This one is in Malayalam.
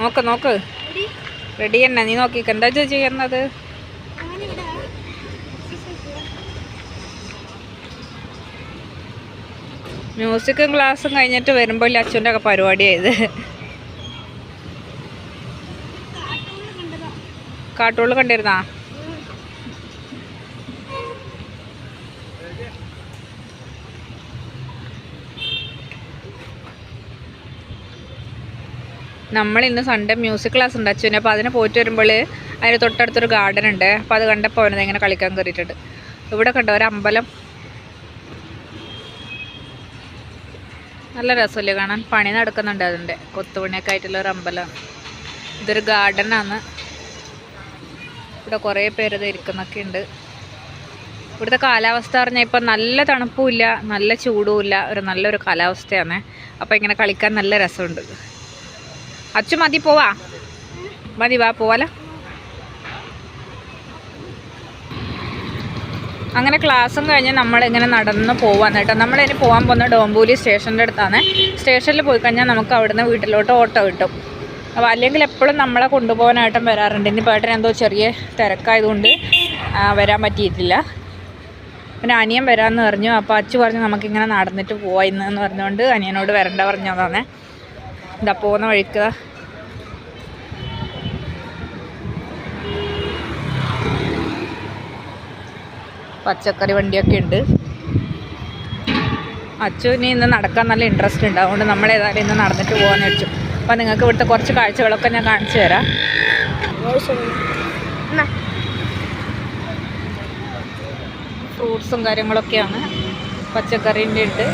നോക്ക് നോക്ക്. റെഡി തന്നെ നീ നോക്കി എന്താ ചെയ്യുന്നത്? മ്യൂസിക്കും ക്ലാസ്സും കഴിഞ്ഞിട്ട് വരുമ്പോൾ അച്ഛന്റെ ഒക്കെ പരിപാടിയായത് കാട്ടുകൾ കണ്ടിരുന്നാ? നമ്മൾ ഇന്ന് സൺഡേ മ്യൂസിക് ക്ലാസ് ഉണ്ട് അച്ഛന് അപ്പോൾ അതിന് പോയിട്ട് വരുമ്പോൾ അതിന് തൊട്ടടുത്തൊരു ഗാർഡൻ ഉണ്ട്. അപ്പോൾ അത് കണ്ടപ്പോൾ അവനത് ഇങ്ങനെ കളിക്കാൻ കയറിയിട്ടുണ്ട് ഇവിടെ കണ്ടോ ഒരു അമ്പലം. നല്ല രസമല്ലേ കാണാൻ? പണി നടക്കുന്നുണ്ട് അതിന്റെ. കൊത്തുപണിയൊക്കെ ആയിട്ടുള്ള ഒരു അമ്പലമാണ് ഇതൊരു ഗാർഡനാണ് ഇവിടെ കുറേ പേര് ഇരിക്കുന്നൊക്കെ ഉണ്ട്. ഇവിടുത്തെ കാലാവസ്ഥ പറഞ്ഞാൽ ഇപ്പം നല്ല തണുപ്പുമില്ല നല്ല ചൂടുമില്ല ഒരു നല്ലൊരു കാലാവസ്ഥയാണ്. അപ്പോൾ ഇങ്ങനെ കളിക്കാൻ നല്ല രസമുണ്ട്. അച്ചു മതി പോവാ. മതി വാ പോവാലോ. അങ്ങനെ ക്ലാസ്സും കഴിഞ്ഞ് നമ്മളിങ്ങനെ നടന്ന് പോവാന്ന് കേട്ടോ. നമ്മളിനി പോകാൻ പോകുന്ന ഡോംബൂലി സ്റ്റേഷന്റെ അടുത്താണ്. സ്റ്റേഷനിൽ പോയി കഴിഞ്ഞാൽ നമുക്ക് അവിടുന്ന് വീട്ടിലോട്ട് ഓട്ടോ കിട്ടും. അപ്പോൾ അല്ലെങ്കിൽ എപ്പോഴും നമ്മളെ കൊണ്ടുപോകാനായിട്ടും വരാറുണ്ട്. ഇനി പേട്ടൻ എന്തോ ചെറിയ തിരക്കായതുകൊണ്ട് വരാൻ പറ്റിയിട്ടില്ല. പിന്നെ അനിയൻ വരാമെന്ന് പറഞ്ഞു. അപ്പോൾ അച്ചു പറഞ്ഞു നമുക്കിങ്ങനെ നടന്നിട്ട് പോവാം ഇന്ന് എന്ന് പറഞ്ഞുകൊണ്ട് അനിയനോട് വരണ്ട പറഞ്ഞതാണ്. ഇതാ പോകുന്ന വഴിക്ക് പച്ചക്കറി വണ്ടിയൊക്കെ ഉണ്ട്. അച്ചുവിന് ഇന്ന് നടക്കാൻ നല്ല ഇൻട്രസ്റ്റ് ഉണ്ട്. അതുകൊണ്ട് നമ്മൾ ഏതായാലും ഇന്ന് നടന്നിട്ട് പോകാൻ വെച്ചു അപ്പോൾ നിങ്ങൾക്ക് ഇവിടുത്തെ കുറച്ച് കാഴ്ചകളൊക്കെ ഞാൻ കാണിച്ചു തരാം. ഫ്രൂട്ട്സും കാര്യങ്ങളൊക്കെയാണ് പച്ചക്കറീന്റെ ഉണ്ട്.